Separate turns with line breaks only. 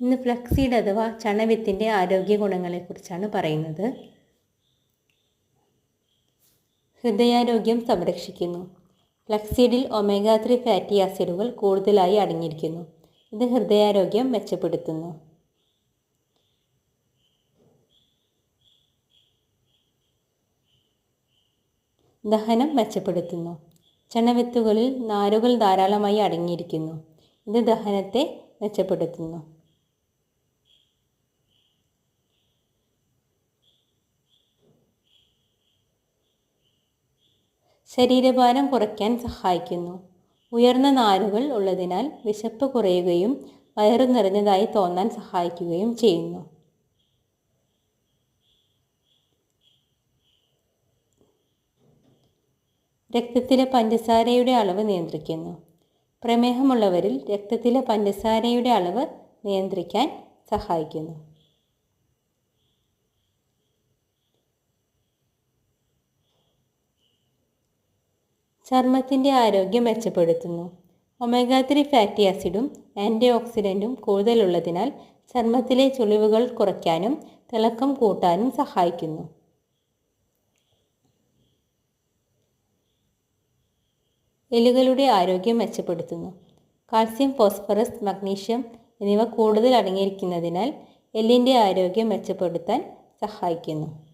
ഇന്ന് ഫ്ലക്സീഡ് അഥവാ ചണവിത്തിന്റെ ആരോഗ്യ ഗുണങ്ങളെക്കുറിച്ചാണ് പറയുന്നത്. ഹൃദയാരോഗ്യം സംരക്ഷിക്കുന്നു. ഫ്ലക്സീഡിൽ ഒമേഗ ത്രീ ഫാറ്റി ആസിഡുകൾ കൂടുതലായി അടങ്ങിയിരിക്കുന്നു. ഇത് ഹൃദയാരോഗ്യം മെച്ചപ്പെടുത്തുന്നു. ദഹനം മെച്ചപ്പെടുത്തുന്നു. ചണവിത്തുകളിൽ നാരുകൾ ധാരാളമായി അടങ്ങിയിരിക്കുന്നു. ഇത് ദഹനത്തെ മെച്ചപ്പെടുത്തുന്നു. ശരീരഭാരം കുറയ്ക്കാൻ സഹായിക്കുന്നു. ഉയർന്ന നാരുകൾ ഉള്ളതിനാൽ വിശപ്പ് കുറയുകയും വയറു നിറഞ്ഞതായി തോന്നാൻ സഹായിക്കുകയും ചെയ്യുന്നു. രക്തത്തിലെ പഞ്ചസാരയുടെ അളവ് നിയന്ത്രിക്കുന്നു. പ്രമേഹമുള്ളവരിൽ രക്തത്തിലെ പഞ്ചസാരയുടെ അളവ് നിയന്ത്രിക്കാൻ സഹായിക്കുന്നു. ചർമ്മത്തിന്റെ ആരോഗ്യം മെച്ചപ്പെടുത്തുന്നു. ഒമേഗ ത്രീ ഫാറ്റി ആസിഡും ആന്റി ഓക്സിഡന്റും കൂടുതലുള്ളതിനാൽ ചർമ്മത്തിലെ ചുളിവുകൾ കുറയ്ക്കാനും തിളക്കം കൂട്ടാനും സഹായിക്കുന്നു. എല്ലുകളുടെ ആരോഗ്യം മെച്ചപ്പെടുത്തുന്നു. കാൽസ്യം ഫോസ്ഫറസ് മഗ്നീഷ്യം എന്നിവ കൂടുതൽ അടങ്ങിയിരിക്കുന്നതിനാൽ എല്ലിന്റെ ആരോഗ്യം മെച്ചപ്പെടുത്താൻ സഹായിക്കുന്നു.